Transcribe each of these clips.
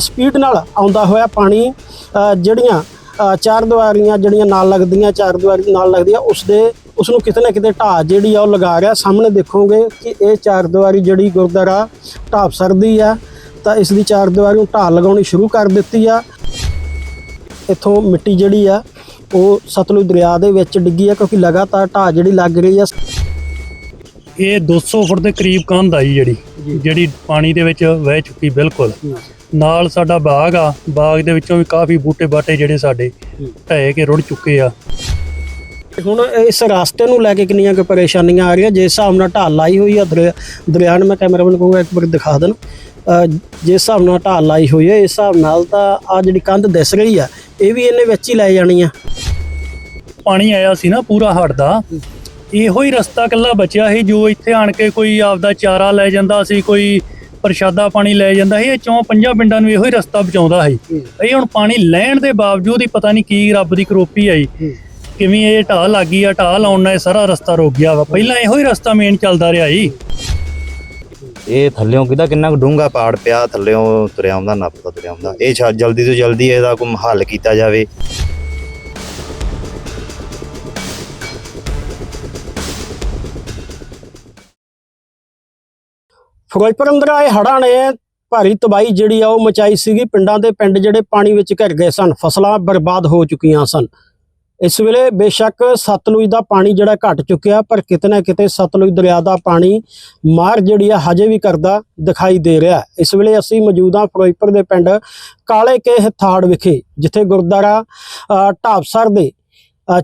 Speed ਨਾਲ ਆਉਂਦਾ ਹੋਇਆ ਪਾਣੀ ਜਿਹੜੀਆਂ ਚਾਰ ਦੀਵਾਰੀਆਂ ਜਿਹੜੀਆਂ ਨਾਲ ਲੱਗਦੀਆਂ ਚਾਰ ਦੀਵਾਰੀ ਨਾਲ ਲੱਗਦੀਆਂ ਉਸ ਦੇ ਉਸ ਨੂੰ ਕਿਤੇ ਨਾ ਕਿਤੇ ਢਾਹ ਜਿਹੜੀ ਆ ਉਹ ਲਗਾ ਰਿਹਾ। ਸਾਹਮਣੇ ਦੇਖੋਗੇ ਕਿ ਇਹ ਚਾਰ ਦੀਵਾਰੀ ਜਿਹੜੀ ਗੁਰਦੁਆਰਾ ਢਾਬ ਸਰਦੀ ਆ ਤਾਂ ਇਸ ਦੀ ਚਾਰ ਦੀਵਾਰੀ ਨੂੰ ਢਾਹ ਲਗਾਉਣੀ ਸ਼ੁਰੂ ਕਰ ਦਿੱਤੀ ਆ। ਇੱਥੋਂ ਮਿੱਟੀ ਜਿਹੜੀ ਆ ਉਹ ਸਤਲੁਜ ਦਰਿਆ ਦੇ ਵਿੱਚ ਡਿੱਗੀ ਆ ਕਿਉਂਕਿ ਲਗਾਤਾਰ ਢਾਹ ਜਿਹੜੀ ਲੱਗ ਰਹੀ ਆ। ਇਹ 200 ਫੁੱਟ ਦੇ ਕਰੀਬ ਕੰਧ ਆਈ ਜਿਹੜੀ ਜਿਹੜੀ ਪਾਣੀ ਦੇ ਵਿੱਚ ਵਹਿ ਚੁੱਕੀ ਬਿਲਕੁਲ। ਨਾਲ ਸਾਡਾ ਬਾਗ ਆ ਬਾਗ ਦੇ ਵਿੱਚੋਂ ਵੀ ਕਾਫੀ ਬੂਟੇ ਬਾਟੇ ਜਿਹੜੇ ਸਾਡੇ ਢਹਿ ਕੇ ਰੁੜ ਚੁੱਕੇ ਆ। ਹੁਣ ਇਸ ਰਸਤੇ ਨੂੰ ਲੈ ਕੇ ਕਿੰਨੀਆਂ ਕੁ ਪਰੇਸ਼ਾਨੀਆਂ ਆ ਰਹੀਆਂ ਜਿਸ ਹਿਸਾਬ ਨਾਲ ਢਾਲ ਲਾਈ ਹੋਈ ਆ ਦਰਿਆ ਦਰਿਆ ਨੂੰ ਮੈਂ ਕੈਮਰਾਮੈਨ ਕਹੂੰਗਾ ਇੱਕ ਵਾਰ ਦਿਖਾ ਦੇਣ। ਜਿਸ ਹਿਸਾਬ ਨਾਲ ਢਾਲ ਲਾਈ ਹੋਈ ਹੈ ਇਸ ਹਿਸਾਬ ਨਾਲ ਤਾਂ ਆ ਜਿਹੜੀ ਕੰਧ ਦਿਸ ਰਹੀ ਆ ਇਹ ਵੀ ਇਹਨੇ ਵਿੱਚ ਹੀ ਲੈ ਜਾਣੀ ਆ। ਪਾਣੀ ਆਇਆ ਸੀ ਨਾ ਪੂਰਾ ਹੜ ਦਾ। ਇਹੋ ਹੀ ਰਸਤਾ ਕੱਲਾ ਬਚਿਆ ਸੀ ਜੋ ਇੱਥੇ ਆਣ ਕੇ ਕੋਈ ਆਪਦਾ ਚਾਰਾ ਲੈ ਜਾਂਦਾ ਸੀ ਕੋਈ ਪ੍ਰਸ਼ਾਦਾ ਪਾਣੀ ਲੈ ਜਾਂਦਾ ਸੀ ਇਹ ਚੌਂ ਪੰਜਾਂ ਪਿੰਡਾਂ ਨੂੰ ਇਹੋ ਹੀ ਰਸਤਾ ਬਚਾਉਂਦਾ ਸੀ। ਇਹ ਹੁਣ ਪਾਣੀ ਲੈਣ ਦੇ ਬਾਵਜੂਦ ਹੀ ਪਤਾ ਨਹੀਂ ਕੀ ਰੱਬ ਦੀ ਕਰੋਪੀ ਆਈ। ਕਿਵੇਂ ਇਹ ਢਾਹ ਲੱਗੀ ਆ ਢਾਹ ਲਾਉਣ ਨਾਲ ਸਾਰਾ ਰਸਤਾ ਰੁਕ ਗਿਆ ਵਾ। ਪਹਿਲਾਂ ਇਹੋ ਹੀ ਰਸਤਾ ਮੇਨ ਚੱਲਦਾ ਰਿਹਾ ਜੀ ਇਹ ਥੱਲਿਓਂ ਕਿਦਾ ਕਿੰਨਾ ਕੁ ਡੂੰਘਾ ਪਾੜ ਪਿਆ ਥੱਲਿਓਂ ਤੁਰਿਆ ਆਉਂਦਾ ਨੱਪਦਾ ਤੁਰਿਆ ਆਉਂਦਾ। ਇਹ ਜਲਦੀ ਤੋਂ ਜਲਦੀ ਇਹਦਾ ਕੋਈ ਹੱਲ ਕੀਤਾ ਜਾਵੇ। ਫਿਰੋਜ਼ਪੁਰ ਅੰਦਰ ਆਏ ਹੜ੍ਹਾਂ ਨੇ ਭਾਰੀ ਤਬਾਹੀ ਜਿਹੜੀ ਆ ਉਹ ਮਚਾਈ ਸੀਗੀ। ਪਿੰਡਾਂ ਦੇ ਪਿੰਡ ਜਿਹੜੇ ਪਾਣੀ ਵਿੱਚ ਘਿਰ ਗਏ ਸਨ ਫਸਲਾਂ ਬਰਬਾਦ ਹੋ ਚੁੱਕੀਆਂ ਸਨ। ਇਸ ਵੇਲੇ ਬੇਸ਼ੱਕ ਸਤਲੁਜ ਦਾ ਪਾਣੀ ਜਿਹੜਾ ਘਟ ਚੁੱਕਿਆ ਪਰ ਕਿਤੇ ਨਾ ਕਿਤੇ ਸਤਲੁਜ ਦਰਿਆ ਦਾ ਪਾਣੀ ਮਾਰ ਜਿਹੜੀ ਆ ਹਜੇ ਵੀ ਕਰਦਾ ਦਿਖਾਈ ਦੇ ਰਿਹਾ। ਇਸ ਵੇਲੇ ਅਸੀਂ ਮੌਜੂਦ ਹਾਂ ਫਿਰੋਜ਼ਪੁਰ ਦੇ ਪਿੰਡ ਕਾਲੇ ਕੇ ਹਥਾੜ ਵਿਖੇ ਜਿੱਥੇ ਗੁਰਦੁਆਰਾ ਅ, ਢਾਬਸਰ ਦੇ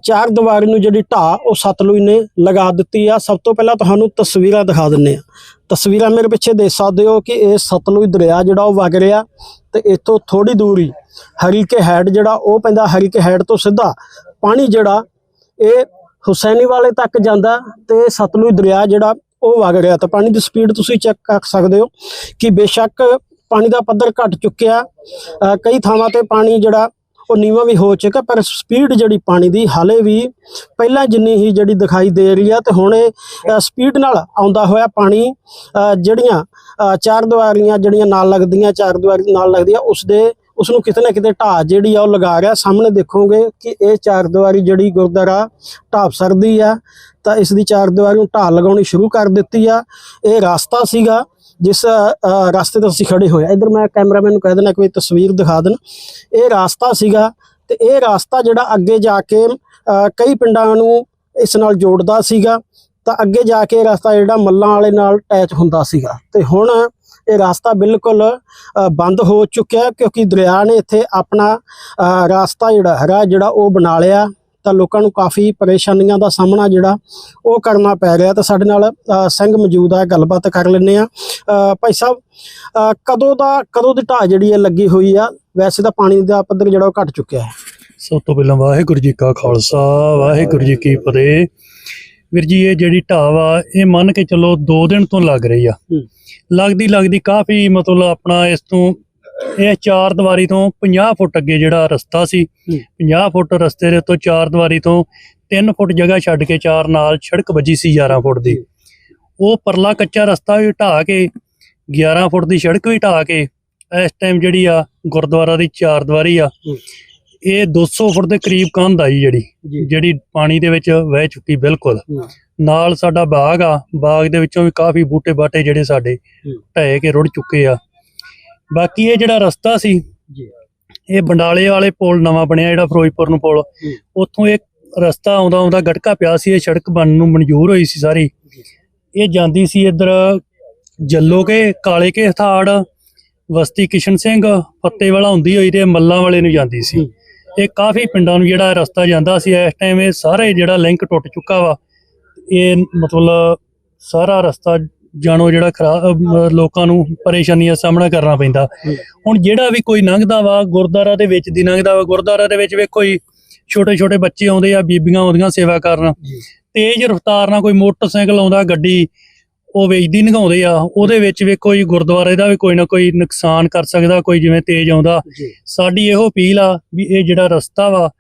ਚਾਰ ਦੀਵਾਰੀ ਨੂੰ ਜਿਹੜੀ ਢਾਹ, ਉਹ ਸਤਲੁਜ ਨੇ ਲਗਾ ਦਿੱਤੀ ਆ। ਸਭ ਤੋਂ ਪਹਿਲਾਂ ਤੁਹਾਨੂੰ ਤਸਵੀਰਾਂ ਦਿਖਾ ਦਿੰਨੇ ਆ। ਤਸਵੀਰਾਂ ਮੇਰੇ ਪਿੱਛੇ ਦੇਖ ਸਕਦੇ ਹੋ ਕਿ ਇਹ ਸਤਲੁਜ ਦਰਿਆ ਜਿਹੜਾ ਉਹ ਵਗ ਰਿਹਾ ਤੇ ਇੱਥੋਂ ਥੋੜੀ ਦੂਰੀ, ਹਰੀਕੇ ਹੈਡ ਜਿਹੜਾ, ਉਹ ਪੈਂਦਾ ਹਰੀਕੇ ਹੈਡ ਤੋਂ ਸਿੱਧਾ। ਪਾਣੀ ਜਿਹੜਾ, ਇਹ ਹੁਸੈਨੀ ਵਾਲੇ ਤੱਕ ਜਾਂਦਾ ਤੇ ਸਤਲੁਜ ਦਰਿਆ ਜਿਹੜਾ, ਉਹ ਵਗ ਰਿਹਾ। ਤਾਂ ਪਾਣੀ ਦੀ ਸਪੀਡ ਤੁਸੀਂ ਚੈੱਕ ਕਰ ਸਕਦੇ ਹੋ ਕਿ ਬੇਸ਼ੱਕ ਪਾਣੀ ਦਾ ਪੱਧਰ ਘਟ ਚੁੱਕਿਆ। ਕਈ ਥਾਵਾਂ ਤੇ ਪਾਣੀ ਜਿਹੜਾ ਉਹ ਨੀਵਾਂ ਵੀ ਹੋ ਚੁੱਕਾ ਪਰ ਸਪੀਡ ਜਿਹੜੀ ਪਾਣੀ ਦੀ ਹਾਲੇ ਵੀ ਪਹਿਲਾਂ ਜਿੰਨੀ ਹੀ ਜਿਹੜੀ ਦਿਖਾਈ ਦੇ ਰਹੀ ਆ ਤੇ ਹੁਣ ਇਹ ਸਪੀਡ ਨਾਲ ਆਉਂਦਾ ਹੋਇਆ ਪਾਣੀ ਜਿਹੜੀਆਂ ਅ, ਚਾਰ ਦੀਵਾਰੀਆਂ ਜਿਹੜੀਆਂ ਨਾਲ ਲੱਗਦੀਆਂ ਚਾਰ ਦੀਵਾਰੀ ਨਾਲ ਲੱਗਦੀਆਂ ਉਸ ਦੇ ਉਸ ਨੂੰ ਕਿਤੇ ਨਾ ਕਿਤੇ ਢਾਹ ਜਿਹੜੀ ਆ ਉਹ ਲਗਾ ਰਿਹਾ। ਸਾਹਮਣੇ ਦੇਖੋਗੇ ਕਿ ਇਹ ਚਾਰ ਦੀਵਾਰੀ ਜਿਹੜੀ ਗੁਰਦੁਆਰਾ ਢਾਬ ਸਰਦੀ ਆ ਤਾਂ ਇਸ ਦੀ ਚਾਰ ਦੀਵਾਰੀ ਨੂੰ ਢਾਹ ਲਗਾਉਣੀ ਸ਼ੁਰੂ ਕਰ ਦਿੱਤੀ ਆ। ਇਹ ਰਸਤਾ ਸੀਗਾ ਜਿਸ ਰਸਤੇ ਤੋਂ ਅਸੀਂ ਖੜੇ ਹੋਏ ਆ। ਇਧਰ ਮੈਂ ਕੈਮਰਾਮੈਨ ਨੂੰ ਕਹਿ ਦੇਣਾ ਕਿ ਤਸਵੀਰ ਦਿਖਾ ਦੇਣ। ਇਹ ਰਾਸਤਾ ਸੀਗਾ ਤੇ ਇਹ ਰਾਸਤਾ ਜਿਹੜਾ ਅੱਗੇ ਜਾ ਕੇ ਕਈ ਪਿੰਡਾਂ ਨੂੰ ਇਸ ਨਾਲ ਜੋੜਦਾ ਸੀਗਾ। ਤਾਂ ਅੱਗੇ ਜਾ ਕੇ ਇਹ ਰਸਤਾ ਜਿਹੜਾ ਮੱਲਾਂ ਵਾਲੇ ਨਾਲ ਅਟੈਚ ਹੁੰਦਾ ਸੀਗਾ। ਤੇ ਹੁਣ ਇਹ ਰਸਤਾ ਬਿਲਕੁਲ ਬੰਦ ਹੋ ਚੁੱਕਿਆ ਕਿਉਂਕਿ ਦਰਿਆ ਨੇ ਇੱਥੇ ਆਪਣਾ ਅ, ਰਸਤਾ ਜਿਹੜਾ ਹੈਗਾ ਜਿਹੜਾ ਉਹ ਬਣਾ ਲਿਆ। ਤਾਂ ਲੋਕਾਂ ਨੂੰ ਕਾਫੀ ਪਰੇਸ਼ਾਨੀਆਂ ਦਾ ਸਾਹਮਣਾ ਜਿਹੜਾ ਉਹ ਕਰਨਾ ਪੈ ਰਿਹਾ ਤਾਂ ਸਾਡੇ ਨਾਲ ਸਿੰਘ ਮੌਜੂਦ ਆ ਗੱਲਬਾਤ ਕਰ ਲੈਂਦੇ ਆ ਭਾਈ ਸਾਹਿਬ ਕਦੋਂ ਦਾ ਕਦੋਂ ਦੀ ਢਾਹ ਜਿਹੜੀ ਹੈ ਲੱਗੀ ਹੋਈ ਆ? ਵੈਸੇ ਤਾਂ ਪਾਣੀ ਦਾ ਪੱਧਰ ਜਿਹੜਾ ਉਹ ਘਟ ਚੁੱਕਿਆ ਹੈ। ਸਭ ਤੋਂ ਪਹਿਲਾਂ ਵਾਹਿਗੁਰੂ ਜੀ ਕਾ ਖਾਲਸਾ ਵਾਹਿਗੁਰੂ ਜੀ ਕੀ ਫਤਿਹ। ਵੀਰ ਜੀ ਇਹ ਜਿਹੜੀ ਢਾਹ ਵਾ ਇਹ ਮੰਨ ਕੇ ਚੱਲੋ 2 ਦਿਨ ਤੋਂ ਲੱਗ ਰਹੀ ਆ। ਲੱਗਦੀ ਲੱਗਦੀ ਕਾਫੀ ਮਤਲਬ ਆਪਣਾ ਇਸ ਤੋਂ ਇਹ ਚਾਰ ਦੀਵਾਰੀ ਤੋਂ 50 ਫੁੱਟ ਅੱਗੇ ਜਿਹੜਾ ਰਸਤਾ ਸੀ ਹੂੰ। 50 ਫੁੱਟ ਰਸਤੇ ਦੇ ਤੋਂ ਚਾਰ ਦੀਵਾਰੀ ਤੋਂ 3 ਫੁੱਟ ਜਗ੍ਹਾ ਛੱਡ ਕੇ ਚਾਰ ਨਾਲ ਸੜਕ ਵੱਜੀ ਸੀ 11 ਫੁੱਟ ਦੀ ਉਹ ਪਰਲਾ ਕੱਚਾ ਰਸਤਾ ਵੀ ਢਾਹ ਕੇ 11 ਫੁੱਟ ਦੀ ਸੜਕ ਵੀ ਢਾਹ ਕੇ ਇਸ ਟਾਈਮ ਜਿਹੜੀ ਆ ਗੁਰਦੁਆਰਾ ਦੀ ਚਾਰ ਦੀਵਾਰੀ ਆ। ਇਹ 200 ਫੁੱਟ ਦੇ ਕਰੀਬ ਕੰਧ ਆਈ ਜਿਹੜੀ ਜਿਹੜੀ ਪਾਣੀ ਦੇ ਵਿੱਚ ਵਹਿ ਚੁੱਕੀ ਬਿਲਕੁਲ। ਨਾਲ ਸਾਡਾ ਬਾਗ ਆ ਬਾਗ ਦੇ ਵਿੱਚੋਂ ਵੀ ਕਾਫੀ ਬੂਟੇ ਬਾਟੇ ਜਿਹੜੇ ਸਾਡੇ। ਢਹਿ ਕੇ ਰੁੜ ਚੁੱਕੇ ਆ ਬਾਕੀ ਇਹ ਜਿਹੜਾ ਰਸਤਾ ਸੀ ਜੀ। ਇਹ ਬੰਡਾਲੇ ਵਾਲੇ ਪੁਲ ਨਵਾਂ ਬਣਿਆ ਜਿਹੜਾ ਫਿਰੋਜ਼ਪੁਰ ਨੂੰ ਪੁਲ। ਉੱਥੋਂ ਇੱਕ ਰਸਤਾ ਆਉਂਦਾ ਆਉਂਦਾ ਗਟਕਾ ਪਿਆ ਸੀ ਇਹ ਸੜਕ ਬਣਨ ਨੂੰ ਮਨਜ਼ੂਰ ਹੋਈ ਸੀ ਸਾਰੀ। ਇਹ ਜਾਂਦੀ ਸੀ ਇੱਧਰ ਜੱਲੋ ਕੇ ਕਾਲੇ ਕੇ ਹਥਾੜ ਵਸਤੀ ਕਿਸ਼ਨ ਸਿੰਘ ਫੱਤੇ ਵਾਲਾ ਹੁੰਦੀ ਹੋਈ ਤੇ ਮੱਲਾਂ ਵਾਲੇ ਨੂੰ ਜਾਂਦੀ ਸੀ। ਇਹ ਕਾਫੀ ਪਿੰਡਾਂ ਨੂੰ ਜਿਹੜਾ ਇਹ ਰਸਤਾ ਜਾਂਦਾ ਸੀ ਇਸ ਟਾਈਮ ਇਹ ਸਾਰੇ ਜਿਹੜਾ ਲਿੰਕ ਟੁੱਟ ਚੁੱਕਾ ਵਾ। ਇਹ ਮਤਲਬ ਸਾਰਾ ਰਸਤਾ ਜਾਣੋ ਜਿਹੜਾ ਖਰਾਬ ਲੋਕਾਂ ਨੂੰ ਪਰੇਸ਼ਾਨੀਆਂ ਦਾ ਸਾਹਮਣਾ ਕਰਨਾ ਪੈਂਦਾ। ਹੁਣ ਜਿਹੜਾ ਵੀ ਕੋਈ ਲੰਘਦਾ ਵਾ ਗੁਰਦੁਆਰਾ ਦੇ ਵਿੱਚ ਦੀ ਲੰਘਦਾ ਵਾ ਗੁਰਦੁਆਰਾ ਦੇ ਵਿੱਚ ਵੇਖੋ ਜੀ ਛੋਟੇ ਛੋਟੇ ਬੱਚੇ ਆਉਂਦੇ ਆ ਬੀਬੀਆਂ ਆਉਂਦੀਆਂ ਸੇਵਾ ਕਰਨ। ਤੇਜ਼ ਰਫ਼ਤਾਰ ਨਾਲ ਕੋਈ ਮੋਟਰਸਾਈਕਲ ਆਉਂਦਾ ਗੱਡੀ ਉਹ ਵੇਚਦੀ ਨਗਾਉਂਦੇ ਆ ਉਹਦੇ ਵਿੱਚ ਵੇਖੋ ਜੀ ਗੁਰਦੁਆਰੇ ਦਾ ਵੀ ਕੋਈ ਨਾ ਕੋਈ ਨੁਕਸਾਨ ਕਰ ਸਕਦਾ ਕੋਈ ਜਿਵੇਂ ਤੇਜ਼ ਆਉਂਦਾ ਸਾਡੀ ਇਹੋ ਅਪੀਲ ਆ ਵੀ ਇਹ ਜਿਹੜਾ ਰਸਤਾ ਵਾ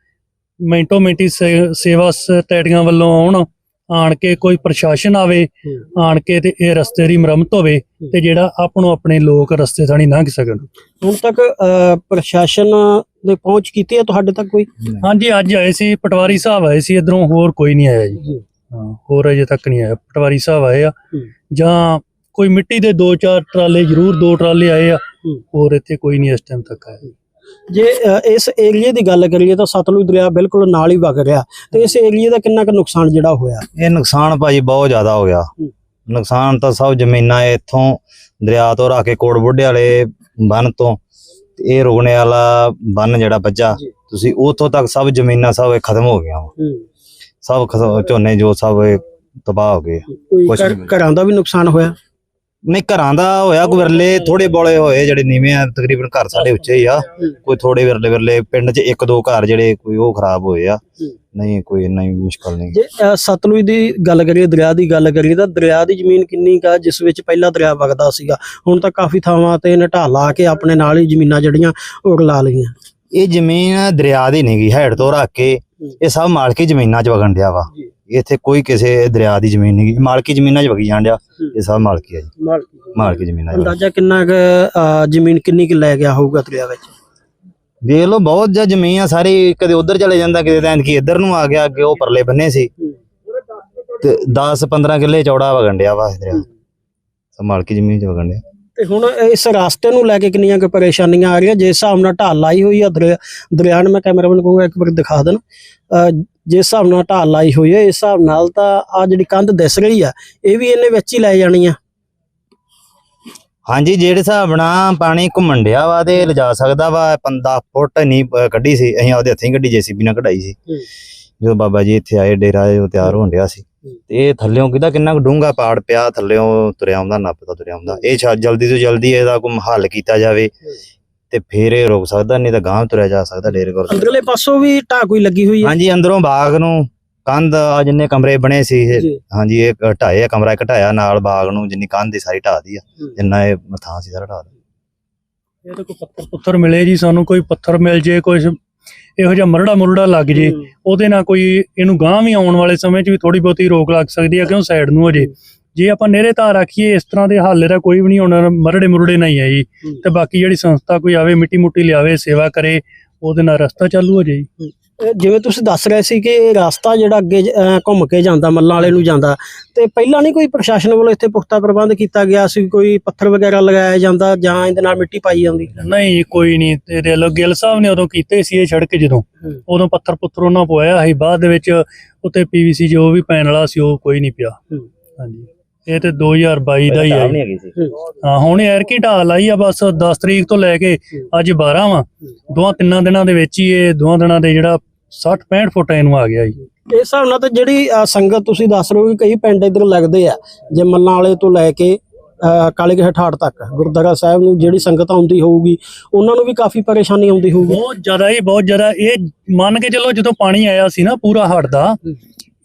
ਮਿੰਟੋ ਮਿੰਟੀ ਸੇਵਾ ਸਟੇਟੀਆਂ ਵੱਲੋਂ ਆਉਣ ਆਣ ਕੇ ਕੋਈ ਪ੍ਰਸ਼ਾਸਨ ਆਵੇ ਆਣ ਕੇ ਤੇ ਇਹ ਰਸਤੇ ਦੀ ਮੁਰੰਮਤ ਹੋਵੇ ਤੇ ਜਿਹੜਾ ਆਪਣੋ ਆਪਣੇ ਲੋਕ ਰਸਤੇ ਥਾਣੀ ਲੰਘ ਸਕਣ। ਹੁਣ ਤੱਕ ਪ੍ਰਸ਼ਾਸਨ ਨੇ ਪਹੁੰਚ ਕੀਤੀ ਹੈ ਤੁਹਾਡੇ ਤੱਕ ਕੋਈ? ਹਾਂਜੀ ਅੱਜ ਆਏ ਸੀ ਪਟਵਾਰੀ ਸਾਹਿਬ ਆਏ ਸੀ ਇਧਰੋਂ ਹੋਰ ਕੋਈ ਨਹੀਂ ਆਇਆ ਜੀ। ਹਾਂ ਹੋਰ ਅਜੇ ਤੱਕ ਨਹੀਂ ਆਇਆ। ਪਟਵਾਰੀ ਸਾਹਿਬ ਆਏ ਆ। ਜਾਂ ਕੋਈ ਮਿੱਟੀ ਦੇ ਦੋ ਚਾਰ ਟਰਾਲੇ ਜ਼ਰੂਰ ਦੋ ਟਰਾਲੇ ਆਏ ਆ। ਹੋਰ ਇੱਥੇ ਕੋਈ ਨਹੀਂ ਇਸ ਟਾਈਮ ਤੱਕ ਆਇਆ। ਜੇ ਇਸ ਏਰੀਏ ਦੀ ਗੱਲ ਕਰੀਏ ਤਾਂ ਸਤਲੁਜ ਦਰਿਆ ਬਿਲਕੁਲ ਨਾਲ ਹੀ ਵਗ ਰਿਹਾ ਤੇ ਇਸ ਏਰੀਏ ਦਾ ਕਿੰਨਾ ਕੁ ਨੁਕਸਾਨ ਜਿਹੜਾ ਹੋਇਆ ਇਹ ਨੁਕਸਾਨ ਭਾਜੀ ਬਹੁਤ ਜ਼ਿਆਦਾ ਹੋ ਗਿਆ। ਨੁਕਸਾਨ ਤਾਂ ਸਭ ਜ਼ਮੀਨਾਂ ਇੱਥੋਂ ਦਰਿਆ ਤੋਂ ਰੱਖ ਕੇ ਕੋਟ ਬੁੱਢੇ ਵਾਲੇ ਬੰਨ ਤੋਂ ਇਹ ਰੋਗਣੇ ਵਾਲਾ ਬੰਨ ਜਿਹੜਾ ਵੱਜਾ ਜੀ। ਤੁਸੀਂ ਉੱਥੋਂ ਤੱਕ ਸਭ ਜ਼ਮੀਨਾਂ ਸਭ ਖਤਮ ਹੋ ਗਈਆਂ। ਸਭ ਝੋਨੇ ਜੋ ਸਭ ਤਬਾਹ ਹੋ ਗਏ ਨਹੀਂ। ਘਰਾਂ ਦਾ ਵੀ ਨੁਕਸਾਨ ਹੋਇਆ ਨਹੀਂ ਘਰਾਂ ਦਾ ਹੋਇਆ ਕੋਈ ਵਿਰਲੇ ਥੋੜੇ ਬੋਲੇ ਹੋਏ ਜਿਹੜੇ ਨੀਵੇਂ ਆ ਤਕਰੀਬਨ ਘਰ ਸਾਡੇ ਉੱਚੇ ਹੀ ਆ। ਕੋਈ ਥੋੜੇ ਵਿਰਲੇ ਵਿਰਲੇ ਪਿੰਡ 'ਚ ਇੱਕ ਦੋ ਘਰ ਜਿਹੜੇ ਕੋਈ ਉਹ ਖਰਾਬ ਹੋਏ ਆ। ਨਹੀਂ ਕੋਈ ਇੰਨਾ ਹੀ ਮੁਸ਼ਕਲ ਨਹੀਂ। ਜੇ ਸਤਲੁਜ ਦੀ ਗੱਲ ਕਰੀਏ ਦਰਿਆ ਦੀ ਗੱਲ ਕਰੀਏ ਤਾਂ ਦਰਿਆ ਦੀ ਜ਼ਮੀਨ ਕਿੰਨੀ ਕਾ ਜਿਸ ਵਿੱਚ ਪਹਿਲਾਂ ਦਰਿਆ ਵਗਦਾ ਸੀਗਾ। ਹੁਣ ਤਾਂ ਕਾਫੀ ਥਾਵਾਂ ਤੇ ਇਹਨੇ ਲਾ ਕੇ ਆਪਣੇ ਨਾਲ ਹੀ ਜ਼ਮੀਨਾਂ ਜਿਹੜੀਆਂ ਉਹ ਲਾ ਲਈਆਂ। ਇਹ ਜ਼ਮੀਨ ਦਰਿਆ ਦੀ ਨਹੀਂ ਗਈ ਹੈਡ ਤੋਂ ਰੱਖ ਕੇ ਇਹ ਸਭ ਮਾਲਕੀ ਜ਼ਮੀਨਾਂ 'ਚ ਵਗਣ ਡਿਆ ਵਾ। ਜੀ। ਇੱਥੇ ਕੋਈ ਕਿਸੇ ਦਰਿਆ ਦੀ ਜ਼ਮੀਨ ਨਹੀਂ ਮਾਲਕੀ ਜ਼ਮੀਨਾਂ 'ਚ ਵਗੀ ਜਾਣ ਡਿਆ। ਇਹ ਸਭ ਮਾਲਕੀ ਆ ਜੀ। ਮਾਲਕੀ। ਜ਼ਮੀਨਾਂ 'ਚ। ਅੰਦਾਜ਼ਾ ਕਿੰਨਾ ਕੁ ਅਹ, ਜ਼ਮੀਨ ਕਿੰਨੀ ਕੁ ਲੈ ਗਿਆ ਹੋਊਗਾ ਦਰਿਆ ਵਿੱਚ? ਦੇਖ ਲਓ ਬਹੁਤ ਜਿਆ ਜ਼ਮੀਨ ਆ ਸਾਰੀ ਕਦੇ ਉਧਰ ਚਲੇ ਜਾਂਦਾ ਕਿਤੇ ਤਾਂ ਕਿ ਇੱਧਰ ਨੂੰ ਆ ਗਿਆ ਅੱਗੇ ਉਹ ਪਰਲੇ ਬੰਨੇ ਸੀ। ਤੇ 10 15 ਕਿੱਲੇ ਚੌੜਾ ਵਗਣ ਡਿਆ ਵਾ ਇਹ ਦਰਿਆ। ਸਭ ਮਾਲਕੀ ਜ਼ਮੀਨ 'ਚ ਵਗਣ ਡਿਆ। ਤੇ ਹੁਣ ਇਸ ਰਾਸਤੇ ਨੂੰ ਲੈ ਕੇ ਕਿੰਨੀਆਂ ਕੁ ਪਰੇਸ਼ਾਨੀਆਂ ਆ ਰਹੀਆਂ? ਜਿਸ ਹਿਸਾਬ ਨਾਲ ਢਾਲ ਲਾਈ ਹੋਈ ਆ ਦਰਿਆ ਦਰਿਆ ਨੂੰ ਮੈਂ ਕੈਮਰਾਮੈਨ ਕਹੂੰਗਾ ਇੱਕ ਵਾਰ ਦਿਖਾ ਦੇਣ ਅਹ, ਜਿਸ ਹਿਸਾਬ ਨਾਲ ਢਾਲ ਲਾਈ ਹੋਈ ਹੈ ਇਸ ਹਿਸਾਬ ਨਾਲ ਤਾਂ ਆ ਜਿਹੜੀ ਕੰਧ ਦਿਸ ਰਹੀ ਆ ਇਹ ਵੀ ਇਹਨੇ ਵਿੱਚ ਹੀ ਲੈ ਜਾਣੀ ਆ। ਹਾਂਜੀ ਜਿਹੜੇ ਹਿਸਾਬ ਨਾਲ ਪਾਣੀ ਘੁੰਮਣ ਡਿਆ ਵਾ ਤੇ ਲਿਜਾ ਸਕਦਾ ਵਾ 15 ਫੁੱਟ ਨਹੀਂ ਕੱਢੀ ਸੀ ਅਸੀਂ ਆਪਦੇ ਹੱਥੀਂ ਕੱਢੀ ਜੇਸੀਬੀ ਨਾਲ ਕਢਾਈ ਸੀ। ਹੂੰ। ਜਦੋਂ ਬਾਬਾ ਜੀ ਇੱਥੇ ਆਏ ਡੇਰਾ ਉਹ ਤਿਆਰ ਹੋਣ ਡਿਆ ਸੀ। ਤੇ ਇਹ ਥੱਲਿਓਂ ਕਿਦਾ ਕਿੰਨਾ ਡੂੰਗਾ ਪਾੜ ਪਿਆ ਥੱਲਿਓਂ ਤੁਰਿਆ ਆਉਂਦਾ ਨੱਪ ਤਾਂ ਤੁਰਿਆ ਆਉਂਦਾ। ਇਹ ਸ਼ਾਇਦ ਜਲਦੀ ਤੋਂ ਜਲਦੀ ਇਹਦਾ ਕੋਈ ਹੱਲ ਕੀਤਾ ਜਾਵੇ। ਤੇ ਫੇਰ ਇਹ ਰੁਕ ਸਕਦਾ ਨਹੀਂ ਤਾਂ ਗਾਂਹ ਤੁਰਿਆ ਜਾ ਸਕਦਾ ਡੇਰੇ ਕੋਲ। ਅੰਦਰਲੇ ਪਾਸੋਂ ਵੀ ਢਾਹ ਕੋਈ ਲੱਗੀ ਹੋਈ ਹੈ? ਹਾਂਜੀ ਅੰਦਰੋਂ ਬਾਗ ਨੂੰ ਕੰਧ ਆ ਜਿੰਨੇ ਕਮਰੇ ਬਣੇ ਸੀ ਇਹ। ਹਾਂਜੀ ਇਹ ਢਾਏ ਆ ਕਮਰਾ ਘਟਾਇਆ ਨਾਲ ਬਾਗ ਨੂੰ ਜਿੰਨੀ ਕੰਧ ਦੀ ਸਾਰੀ ਢਾਹ ਦੀ ਆ। ਜਿੰਨਾ ਇਹ ਥਾਂ ਸੀ ਸਾਰਾ ਢਾਹ ਦਾ। ਇਹ ਤਾਂ ਕੋਈ ਪੱਥਰ ਪੁੱਥਰ ਮਿਲੇ ਜੀ ਸਾਨੂੰ ਕੋਈ ਪੱਥਰ ਮਿਲ ਜੇ ਕੋਈ ਇਹੋ ਜਿਹਾ ਮਰੜਾ ਮੁਰੜਾ ਲੱਗ ਜੇ। ਉਹਦੇ ਨਾਲ ਕੋਈ ਇਹਨੂੰ ਗਾਂ ਵੀ ਆਉਣ ਵਾਲੇ ਸਮੇਂ 'ਚ ਵੀ ਥੋੜੀ ਬਹੁਤੀ ਰੋਕ ਲੱਗ ਸਕਦੀ ਹੈ ਕਿਉਂ ਸਾਈਡ ਨੂੰ ਹੋ ਜੇ ਆਪਾਂ ਨੇਰੇ ਤਾਂ ਰੱਖੀਏ ਇਸ ਤਰ੍ਹਾਂ ਦੇ ਹਾਲੇ ਦਾ ਕੋਈ ਵੀ ਨਹੀਂ ਹੋਣਾ ਮਰੜੇ ਮੁਰੜੇ ਨਹੀਂ ਹੈ ਜੀ। ਤੇ ਬਾਕੀ ਜਿਹੜੀ ਸੰਸਥਾ ਕੋਈ ਆਵੇ ਮਿੱਟੀ ਮੁੱਟੀ ਲਿਆਵੇ ਸੇਵਾ ਕਰੇ ਉਹਦੇ ਨਾਲ ਰਸਤਾ ਚਾਲੂ ਹੋ ਜਾਏ ਜੀ। ਇਹ ਜਿਵੇਂ ਤੁਸੀਂ ਦੱਸ ਰਹੇ ਸੀ ਕਿ ਰਸਤਾ ਜਿਹੜਾ ਅੱਗੇ ਘੁੰਮ ਕੇ ਜਾਂਦਾ ਮੱਲਾਂ ਵਾਲੇ ਨੂੰ ਜਾਂਦਾ ਤੇ ਪਹਿਲਾਂ ਨਹੀਂ ਕੋਈ ਪ੍ਰਸ਼ਾਸਨ ਵੱਲੋਂ ਇੱਥੇ ਪੁਖਤਾ ਪ੍ਰਬੰਧ ਕੀਤਾ ਗਿਆ ਸੀ? ਕੋਈ ਪੱਥਰ ਵਗੈਰਾ ਲਗਾਇਆ ਜਾਂਦਾ ਜਾਂ ਇਹਦੇ ਨਾਲ ਮਿੱਟੀ ਪਾਈ ਜਾਂਦੀ? ਨਹੀਂ ਕੋਈ ਨਹੀਂ। ਤੇਰੇ ਲੋ ਗਿੱਲ ਸਾਹਿਬ ਨੇ ਉਦੋਂ ਕੀਤੇ ਸੀ ਇਹ ਸੜਕ ਜਦੋਂ। ਉਦੋਂ ਪੱਥਰ ਪੁੱਤਰ ਉਹਨਾਂ ਪਵਾਇਆ ਸੀ। ਬਾਅਦ ਦੇ ਵਿੱਚ ਉੱਤੇ ਪੀਵੀਸੀ ਜੋ ਵੀ ਪੈਣ ਵਾਲਾ ਸੀ ਉਹ ਕੋਈ ਨਹੀਂ ਪਿਆ। ਹਾਂਜੀ। ਇਹ ਤੇ 2022 ਦਾ ਹੀ ਹੈ ਜੀ। ਹੈਗੀ ਸੀ। ਹਾਂ ਹੁਣ ਐਰ ਕੀ ਢਾਲ ਆਈ ਆ ਬਸ 10 ਤਰੀਕ ਤੋਂ ਲੈ ਕੇ ਅੱਜ 12 ਵਾ। ਦੋਹਾਂ ਤਿੰਨਾਂ ਦਿਨਾਂ ਦੇ ਵਿੱਚ ਹੀ ਇਹ ਦੋਹਾਂ ਦਿਨਾਂ ਦੇ ਜਿਹੜਾ 60 65 ਫੁੱਟ ਇਹਨੂੰ ਆ ਗਿਆ ਜੀ। ਇਸ ਹਿਸਾਬ ਨਾਲ ਤਾਂ ਜਿਹੜੀ ਸੰਗਤ ਤੁਸੀਂ ਦੱਸ ਰਹੇ ਹੋ ਕਿ ਕਈ ਪਿੰਡ ਇੱਧਰ ਲੱਗਦੇ ਆ ਜੇ ਮੱਲਾਂ ਵਾਲੇ ਤੋਂ ਲੈ ਕੇ ਅਹ, ਕਾਲੇ ਕੇ ਠਾੜ ਤੱਕ ਗੁਰਦੁਆਰਾ ਸਾਹਿਬ ਨੂੰ ਜਿਹੜੀ ਸੰਗਤ ਆਉਂਦੀ ਹੋਊਗੀ ਉਹਨਾਂ ਨੂੰ ਵੀ ਕਾਫੀ ਪਰੇਸ਼ਾਨੀ ਆਉਂਦੀ ਹੋਊਗੀ। ਬਹੁਤ ਜ਼ਿਆਦਾ ਹੀ ਬਹੁਤ ਜ਼ਿਆਦਾ। ਇਹ ਮੰਨ ਕੇ ਚੱਲੋ ਜਦੋਂ ਪਾਣੀ ਆਇਆ ਸੀ ਨਾ ਪੂਰਾ ਹੜ ਦਾ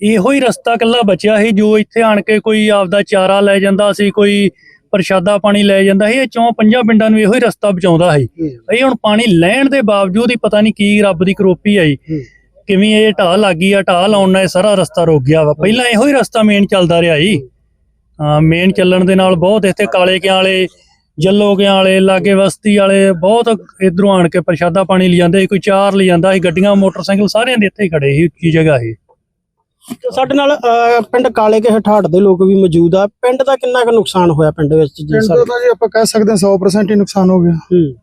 ਇਹੋ ਹੀ ਰਸਤਾ ਕੱਲਾ ਬਚਿਆ ਸੀ ਜੋ ਇੱਥੇ ਆਣ ਕੇ ਕੋਈ ਆਪਦਾ ਚਾਰਾ ਲੈ ਜਾਂਦਾ ਸੀ ਕੋਈ ਪ੍ਰਸ਼ਾਦਾ ਪਾਣੀ ਲੈ ਜਾਂਦਾ ਸੀ ਇਹ ਚੌਂ ਪੰਜਾਂ ਪਿੰਡਾਂ ਨੂੰ ਇਹੋ ਹੀ ਰਸਤਾ ਬਚਾਉਂਦਾ ਸੀ। ਇਹ ਹੁਣ ਪਾਣੀ ਲੈਣ ਦੇ ਬਾਵਜੂਦ ਹੀ ਪਤਾ ਨਹੀਂ ਕੀ ਰੱਬ ਦੀ ਕਰੋਪੀ ਆਈ। ਕਿਵੇਂ ਇਹ ਢਾਹ ਲੱਗੀ ਆ ਢਾਹ ਲਾਉਣ ਨਾਲ ਸਾਰਾ ਰਸਤਾ ਰੁਕ ਗਿਆ ਵਾ। ਪਹਿਲਾਂ ਇਹੋ ਹੀ ਰਸਤਾ ਮੇਨ ਚੱਲਦਾ ਰਿਹਾ ਜੀ ਹਾਂ ਮੇਨ ਚੱਲਣ ਦੇ ਨਾਲ ਬਹੁਤ ਇੱਥੇ ਕਾਲੇ ਕਿਆਂ ਵਾਲੇ ਜੱਲੋ ਕਿਆਂ ਵਾਲੇ ਲਾਗੇ ਬਸਤੀ ਵਾਲੇ ਬਹੁਤ ਇਧਰੋਂ ਆਣ ਕੇ ਪ੍ਰਸ਼ਾਦਾ ਪਾਣੀ ਲਿਆਂਦੇ ਸੀ ਕੋਈ ਚਾਰ ਲਿਆਂਦਾ ਸੀ ਗੱਡੀਆਂ ਮੋਟਰਸਾਈਕਲ ਸਾਰਿਆਂ ਦੇ ਇੱਥੇ ਹੀ ਖੜੇ ਸੀ ਉੱਚੀ ਜਗ੍ਹਾ ਸੀ। ਤੇ ਸਾਡੇ ਨਾਲ ਅਹ, ਪਿੰਡ ਕਾਲੇ ਕੇ ਠਾੜ ਦੇ ਲੋਕ ਵੀ ਮੌਜੂਦ ਆ। ਪਿੰਡ ਦਾ ਕਿੰਨਾ ਕੁ ਨੁਕਸਾਨ ਹੋਇਆ ਪਿੰਡ ਵਿੱਚ ਜੀ ਪਿੰਡ ਦਾ ਤਾਂ ਜੀ ਆਪਾਂ ਕਹਿ ਸਕਦੇ ਹਾਂ 100% ਹੀ ਨੁਕਸਾਨ ਹੋ ਗਿਆ। ਹੂੰ।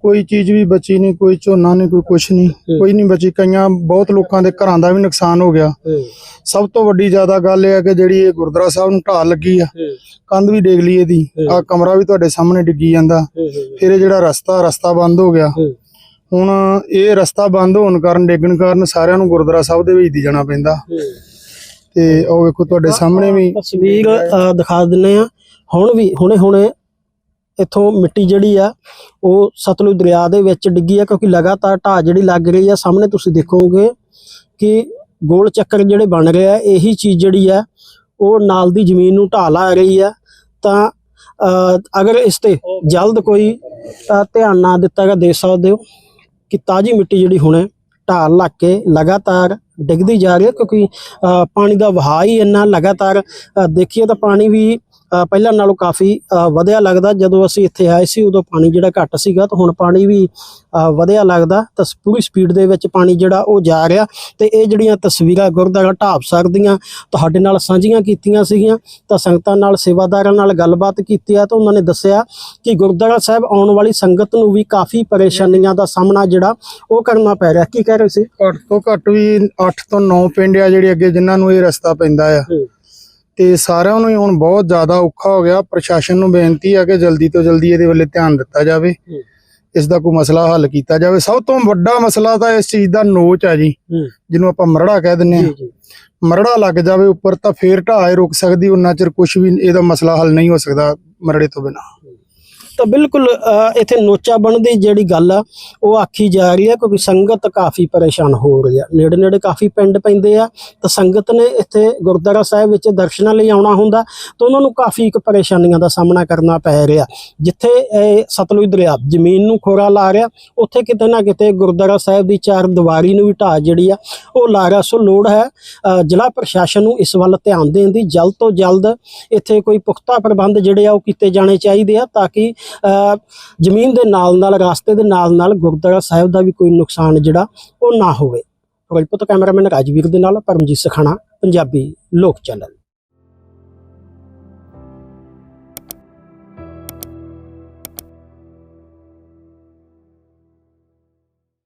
ਕੋਈ ਚੀਜ਼ ਵੀ ਬਚੀ ਨਹੀਂ ਕੋਈ ਝੋਨਾ ਨਹੀਂ ਕੋਈ ਕੁਛ ਨਹੀਂ ਕੋਈ ਨਹੀਂ ਬਚੀ। ਕਈਆਂ ਬਹੁਤ ਲੋਕਾਂ ਦੇ ਘਰਾਂ ਦਾ ਵੀ ਨੁਕਸਾਨ ਹੋ ਗਿਆ। ਹੂੰ। ਸਭ ਤੋਂ ਵੱਡੀ ਜ਼ਿਆਦਾ ਗੱਲ ਇਹ ਹੈ ਕਿ ਜਿਹੜੀ ਇਹ ਗੁਰਦੁਆਰਾ ਸਾਹਿਬ ਨੂੰ ਢਾਲ ਲੱਗੀ ਆ ਹੂੰ। ਕੰਧ ਵੀ ਡੇਗ ਲਈ ਇਹਦੀ। ਆ ਕਮਰਾ ਵੀ ਤੁਹਾਡੇ ਸਾਹਮਣੇ ਡਿੱਗੀ ਜਾਂਦਾ। ਹੂੰ। ਫਿਰ ਇਹ ਜਿਹੜਾ ਰਸਤਾ ਰਸਤਾ ਬੰਦ ਹੋ ਗਿਆ। ਹੂੰ। ਹੁਣ ਇਹ ਰਸਤਾ ਬੰਦ ਹੋਣ ਕਾਰਨ ਡੇਗਣ ਕਾਰਨ ਸਾਰਿਆਂ ਨੂੰ ਗੁਰਦੁਆਰਾ ਸਾਹਿਬ ਦੇ ਵਿੱਚ ਦੀ ਜਾਣਾ ਪੈਂਦਾ। ਤੇ ਉਹ ਵੇਖੋ ਤੁਹਾਡੇ ਸਾਹਮਣੇ ਵੀ ਤਸਵੀਰ ਦਿਖਾ ਦਿੰਨੇ ਆ ਹੁਣ ਵੀ ਹੁਣੇ ਹੁਣੇ ਇੱਥੋਂ ਮਿੱਟੀ ਜਿਹੜੀ ਆ ਉਹ ਸਤਲੁਜ ਦਰਿਆ ਦੇ ਵਿੱਚ ਡਿੱਗੀ ਆ ਕਿਉਂਕਿ ਲਗਾਤਾਰ ਢਾਹ ਜਿਹੜੀ ਲੱਗ ਰਹੀ ਆ ਸਾਹਮਣੇ ਤੁਸੀਂ ਦੇਖੋਗੇ ਕਿ ਗੋਲ ਚੱਕਰ ਜਿਹੜੇ ਬਣ ਰਹੇ ਆ ਇਹੀ ਚੀਜ਼ ਜਿਹੜੀ ਆ ਉਹ ਨਾਲ ਦੀ ਜ਼ਮੀਨ ਨੂੰ ਢਾਹ ਲਾ ਰਹੀ ਆ। ਤਾਂ ਅਗਰ ਇਸ ਤੇ ਜਲਦ ਕੋਈ ਧਿਆਨ ਨਾ ਦਿੱਤਾ ਗਿਆ ਦੇਖ ਸਕਦੇ ਹੋ। ਕਿ ਤਾਜੀ ਮਿੱਟੀ ਜਿਹੜੀ ਹੁਣ ਢਾਲ ਲੱਗ ਕੇ ਲਗਾਤਾਰ ਡਿੱਗਦੀ ਜਾ ਰਹੀ ਹੈ ਕਿਉਂਕਿ ਪਾਣੀ ਦਾ ਵਹਾਅ ਹੀ ਇੰਨਾ ਲਗਾਤਾਰ ਦੇਖੀਏ ਤਾਂ ਪਾਣੀ ਵੀ ਪਹਿਲਾਂ ਨਾਲੋਂ ਕਾਫੀ ਵਧਿਆ ਲੱਗਦਾ। ਜਦੋਂ ਅਸੀਂ ਇੱਥੇ ਆਏ ਸੀ ਉਦੋਂ ਪਾਣੀ ਜਿਹੜਾ ਘੱਟ ਸੀਗਾ ਤਾਂ ਹੁਣ ਪਾਣੀ ਵੀ ਵਧਿਆ ਲੱਗਦਾ। ਤਾਂ ਪੂਰੀ ਸਪੀਡ ਦੇ ਵਿੱਚ ਪਾਣੀ ਜਿਹੜਾ ਉਹ ਜਾ ਰਿਹਾ। ਤੇ ਇਹ ਜਿਹੜੀਆਂ ਤਸਵੀਰਾਂ ਗੁਰਦੁਆਰਾ ਢਾਬਸਰ ਦੀਆਂ ਤੁਹਾਡੇ ਨਾਲ ਸਾਂਝੀਆਂ ਕੀਤੀਆਂ ਸੀਗੀਆਂ ਤਾਂ ਸੰਗਤਾਂ ਨਾਲ ਸੇਵਾਦਾਰਾਂ ਨਾਲ ਗੱਲਬਾਤ ਕੀਤੀ ਆ ਤਾਂ ਉਹਨਾਂ ਨੇ ਦੱਸਿਆ ਕਿ ਗੁਰਦੁਆਰਾ ਸਾਹਿਬ ਆਉਣ ਵਾਲੀ ਸੰਗਤ ਨੂੰ ਵੀ ਕਾਫੀ ਪਰੇਸ਼ਾਨੀਆਂ ਦਾ ਸਾਹਮਣਾ ਜਿਹੜਾ ਉਹ ਕਰਨਾ ਪੈ ਰਿਹਾ। ਕੀ ਕਹਿ ਰਹੇ ਸੀ? ਘੱਟ ਤੋਂ ਘੱਟ ਵੀ 8 ਤੋਂ 9 ਪਿੰਡ ਆ ਜਿਹੜੇ ਅੱਗੇ ਜਿਨ੍ਹਾਂ ਨੂੰ ਇਹ ਰਸਤਾ ਪੈਂਦਾ ਆ। ਤੇ ਸਾਰਿਆਂ ਨੂੰ ਹੀ ਹੁਣ ਬਹੁਤ ਜ਼ਿਆਦਾ ਔਖਾ ਹੋ ਗਿਆ। ਪ੍ਰਸ਼ਾਸਨ ਨੂੰ ਬੇਨਤੀ ਆ ਕਿ ਜਲਦੀ ਤੋਂ ਜਲਦੀ ਇਹਦੇ ਵੱਲੇ ਧਿਆਨ ਦਿੱਤਾ ਜਾਵੇ। ਇਸ ਦਾ ਕੋਈ ਮਸਲਾ ਹੱਲ ਕੀਤਾ ਜਾਵੇ। ਸਭ ਤੋਂ ਵੱਡਾ ਮਸਲਾ ਤਾਂ ਇਸ ਚੀਜ਼ ਦਾ ਨੋਚ ਆ ਜੀ। ਜਿਹਨੂੰ ਆਪਾਂ ਮਰੜਾ ਕਹਿ ਦਿੰਦੇ ਆ ਮਰੜਾ ਲੱਗ ਜਾਵੇ ਉੱਪਰ ਤਾਂ ਫੇਰ ਢਾਏ ਰੁਕ ਸਕਦੀ ਉਹਨਾਂ ਚਿਰ ਕੁਝ ਵੀ ਇਹਦਾ ਮਸਲਾ ਹੱਲ ਨਹੀਂ ਹੋ ਸਕਦਾ ਮਰੜੇ ਤੋਂ ਬਿਨਾ। ਤਾਂ ਬਿਲਕੁਲ ਇੱਥੇ ਨੋਚਾ ਬਣਦੀ ਜਿਹੜੀ ਗੱਲ ਆ, ਉਹ ਆਖੀ ਜਾ ਰਹੀ ਹੈ ਕਿਉਂਕਿ ਸੰਗਤ ਕਾਫੀ ਪਰੇਸ਼ਾਨ ਹੋ ਰਹੀ ਆ। ਨੇੜੇ ਨੇੜੇ ਕਾਫੀ ਪਿੰਡ ਪੈਂਦੇ ਆ, ਤਾਂ ਸੰਗਤ ਨੇ ਇੱਥੇ ਗੁਰਦੁਆਰਾ ਸਾਹਿਬ ਵਿੱਚ ਦਰਸ਼ਨਾਂ ਲਈ ਆਉਣਾ ਹੁੰਦਾ, ਤਾਂ ਉਹਨਾਂ ਨੂੰ ਕਾਫੀ ਇੱਕ ਪਰੇਸ਼ਾਨੀਆਂ ਦਾ ਸਾਹਮਣਾ ਕਰਨਾ ਪੈ ਰਿਹਾ। ਜਿੱਥੇ ਇਹ ਸਤਲੁਜ ਦਰਿਆ, ਜ਼ਮੀਨ ਨੂੰ ਖੋਰਾ ਲਾ ਰਿਹਾ, ਉੱਥੇ ਕਿਤੇ ਨਾ ਕਿਤੇ ਗੁਰਦੁਆਰਾ ਸਾਹਿਬ ਦੀ ਚਾਰ ਦੀਵਾਰੀ ਨੂੰ ਵੀ ਢਾਹ ਜਿਹੜੀ ਆ, ਉਹ ਲਾ ਰਿਹਾ। ਸੋ ਲੋੜ ਹੈ ਜ਼ਿਲ੍ਹਾ ਪ੍ਰਸ਼ਾਸਨ ਨੂੰ ਇਸ ਵੱਲ ਧਿਆਨ ਦੇਣ ਦੀ। ਜਲਦ ਤੋਂ ਜਲਦ ਇੱਥੇ ਕੋਈ ਪੁਖਤਾ ਪ੍ਰਬੰਧ ਜਿਹੜੇ ਆ, ਉਹ ਕੀਤੇ ਜਾਣੇ ਚਾਹੀਦੇ ਆ, ਤਾਂ ਕਿ ਜ਼ਮੀਨ ਦੇ ਨਾਲ ਨਾਲ, ਰਸਤੇ ਦੇ ਨਾਲ ਨਾਲ ਗੁਰਦੁਆਰਾ ਸਾਹਿਬ ਦਾ ਵੀ ਕੋਈ ਨੁਕਸਾਨ ਜਿਹੜਾ ਉਹ ਨਾ ਹੋਵੇ। ਫਿਰੋਜ਼ਪੁਰ ਤੋਂ ਕੈਮਰਾਮੈਨ ਰਾਜਵੀਰ ਦੇ ਨਾਲ ਪਰਮਜੀਤ ਸਖਾਣਾ, ਪੰਜਾਬੀ ਲੋਕ ਚੈਨਲ।